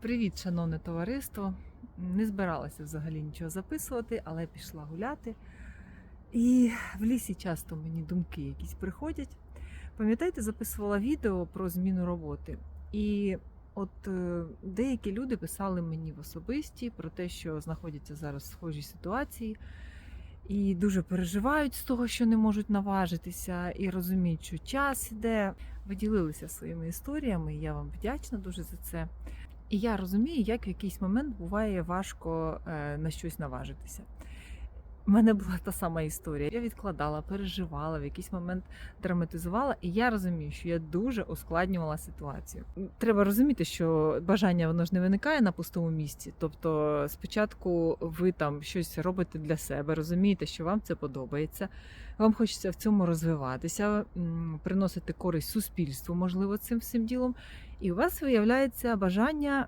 Привіт, шановне товариство. Не збиралася взагалі нічого записувати, але пішла гуляти. І в лісі часто мені думки якісь приходять. Пам'ятаєте, записувала відео про зміну роботи. І от е, деякі люди писали мені в особисті про те, що знаходяться зараз в схожій ситуації, і дуже переживають з того, що не можуть наважитися, і розуміють, що час іде. Ви ділилися своїми історіями, і я вам вдячна дуже за це. І я розумію, як в якийсь момент буває важко е, на щось наважитися. У мене була та сама історія. Я відкладала, переживала, в якийсь момент драматизувала, і я розумію, що я дуже ускладнювала ситуацію. Треба розуміти, що бажання воно ж не виникає на пустому місці. Тобто, спочатку ви там щось робите для себе, розумієте, що вам це подобається. Вам хочеться в цьому розвиватися, приносити користь суспільству, можливо, цим всім ділом. І у вас виявляється бажання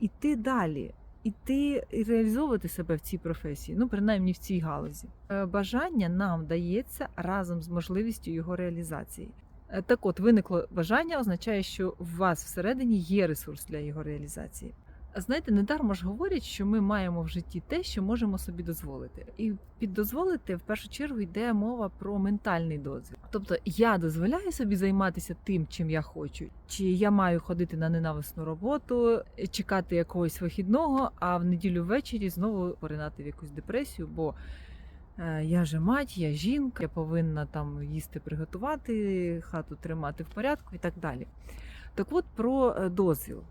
іти далі, іти і реалізовувати себе в цій професії, ну принаймні в цій галузі. Е, Бажання нам дається разом з можливістю його реалізації. Е, Так от, виникло бажання, означає, що у вас всередині є ресурс для його реалізації. Знаєте, недармо ж говорять, що ми маємо в житті те, що можемо собі дозволити. І під дозволити в першу чергу йде мова про ментальний дозвіл. Тобто я дозволяю собі займатися тим, чим я хочу, чи я маю ходити на ненависну роботу, чекати якогось вихідного, а в неділю ввечері знову поринати в якусь депресію, бо е, я же мать, я жінка, я повинна там їсти приготувати, хату тримати в порядку і так далі. Так от про е, дозвіл.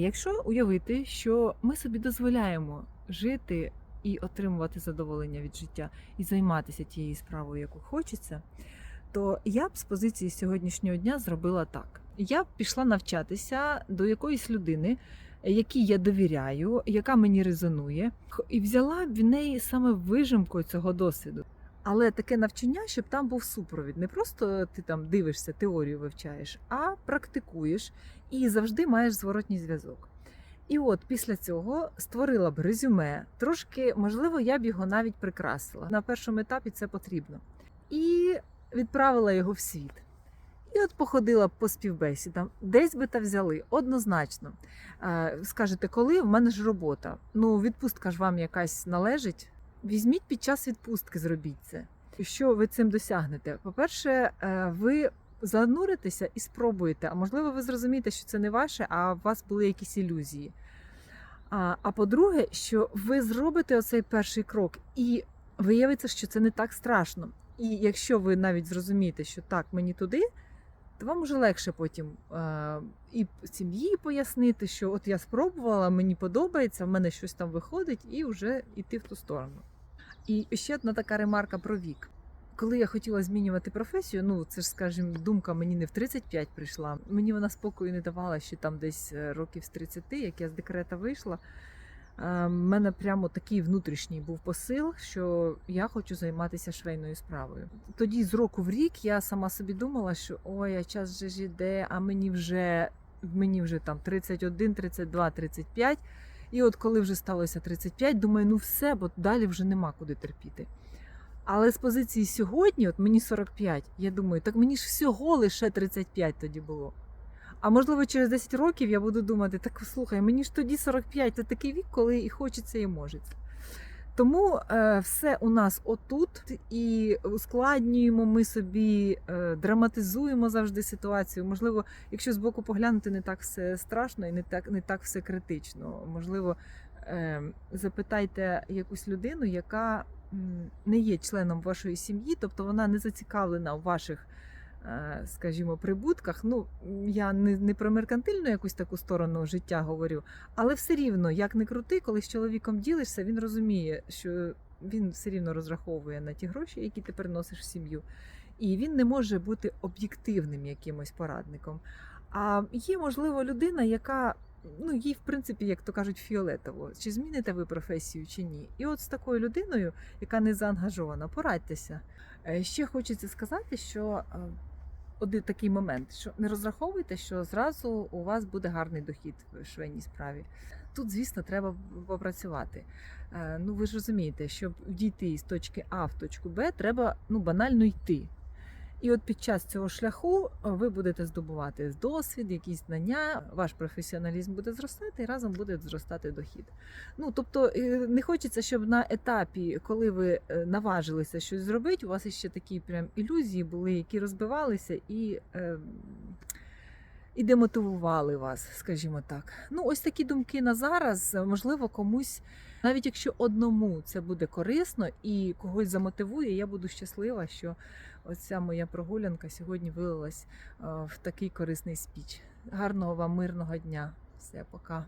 Якщо уявити, що ми собі дозволяємо жити і отримувати задоволення від життя, і займатися тією справою, яку хочеться, то я б з позиції сьогоднішнього дня зробила так: я б пішла навчатися до якоїсь людини, якій я довіряю, яка мені резонує, і взяла б в неї саме вижимку цього досвіду. Але таке навчання, щоб там був супровід. Не просто ти там дивишся, теорію вивчаєш, а практикуєш і завжди маєш зворотній зв'язок. І от після цього створила б резюме. Трошки, можливо, я б його навіть прикрасила. На першому етапі це потрібно. І відправила його в світ. І от походила б по співбесідам, десь би та взяли, однозначно. Е, Скажете, коли в мене ж робота? Ну, відпустка ж вам якась належить. Візьміть під час відпустки, зробіть це. Що ви цим досягнете? По-перше, е, ви зануритеся і спробуєте. А можливо, ви зрозумієте, що це не ваше, а у вас були якісь ілюзії. А, а по-друге, що ви зробите оцей перший крок, і виявиться, що це не так страшно. І якщо ви навіть зрозумієте, що так, мені туди, то вам уже легше потім е, і сім'ї пояснити, що от я спробувала, мені подобається, в мене щось там виходить, і вже йти в ту сторону. І ще одна така ремарка про вік. Коли я хотіла змінювати професію, ну це ж, скажімо, думка мені не в 35 прийшла. Мені вона спокою не давала ще там десь е, років з 30, як я з декрета вийшла. У мене прямо такий внутрішній був посил, що я хочу займатися швейною справою. Тоді з року в рік я сама собі думала, що ой, а час вже ж іде, а мені вже мені вже там 31, 32, 35. І от коли вже сталося 35, думаю, ну все, бо далі вже нема куди терпіти. Але з позиції сьогодні, от мені 45, я думаю, так мені ж всього лише 35 тоді було. А можливо, через 10 років я буду думати, так слухай, мені ж тоді 45, це такий вік, коли і хочеться, і можеться. Тому е, все у нас отут, і ускладнюємо ми собі, е, драматизуємо завжди ситуацію. Можливо, якщо з боку поглянути, не так все страшно і не так, не так все критично. Можливо, е, запитайте якусь людину, яка не є членом вашої сім'ї, тобто вона не зацікавлена у ваших. Е, Скажімо, прибутках. Ну я не, не про меркантильну якусь таку сторону життя говорю, але все рівно, як не крути, коли з чоловіком ділишся, він розуміє, що він все рівно розраховує на ті гроші, які ти приносиш в сім'ю. І він не може бути об'єктивним якимось порадником. А є, можливо, людина, яка ну, їй, в принципі, як то кажуть, фіолетово, чи зміните ви професію, чи ні. І от з такою людиною, яка не заангажована, порадьтеся. Е, Ще хочеться сказати, що е, один такий момент, що не розраховуйте, що зразу у вас буде гарний дохід в швейній справі. Тут, звісно, треба попрацювати. Е, Ну, ви ж розумієте, щоб дійти з точки А в точку Б, треба ну, банально йти. І от під час цього шляху е, ви будете здобувати досвід, якісь знання, ваш професіоналізм буде зростати і разом буде зростати дохід. Ну тобто е, не хочеться, щоб на етапі, коли ви е, наважилися щось зробити, у вас ще такі прям ілюзії були, які розбивалися і. е, І демотивували вас, скажімо так. Ну, ось такі думки на зараз. Можливо, комусь, навіть якщо одному це буде корисно і когось замотивує, я буду щаслива, що оця моя прогулянка сьогодні вилилась е, в такий корисний спіч. Гарного вам мирного дня. Все, пока.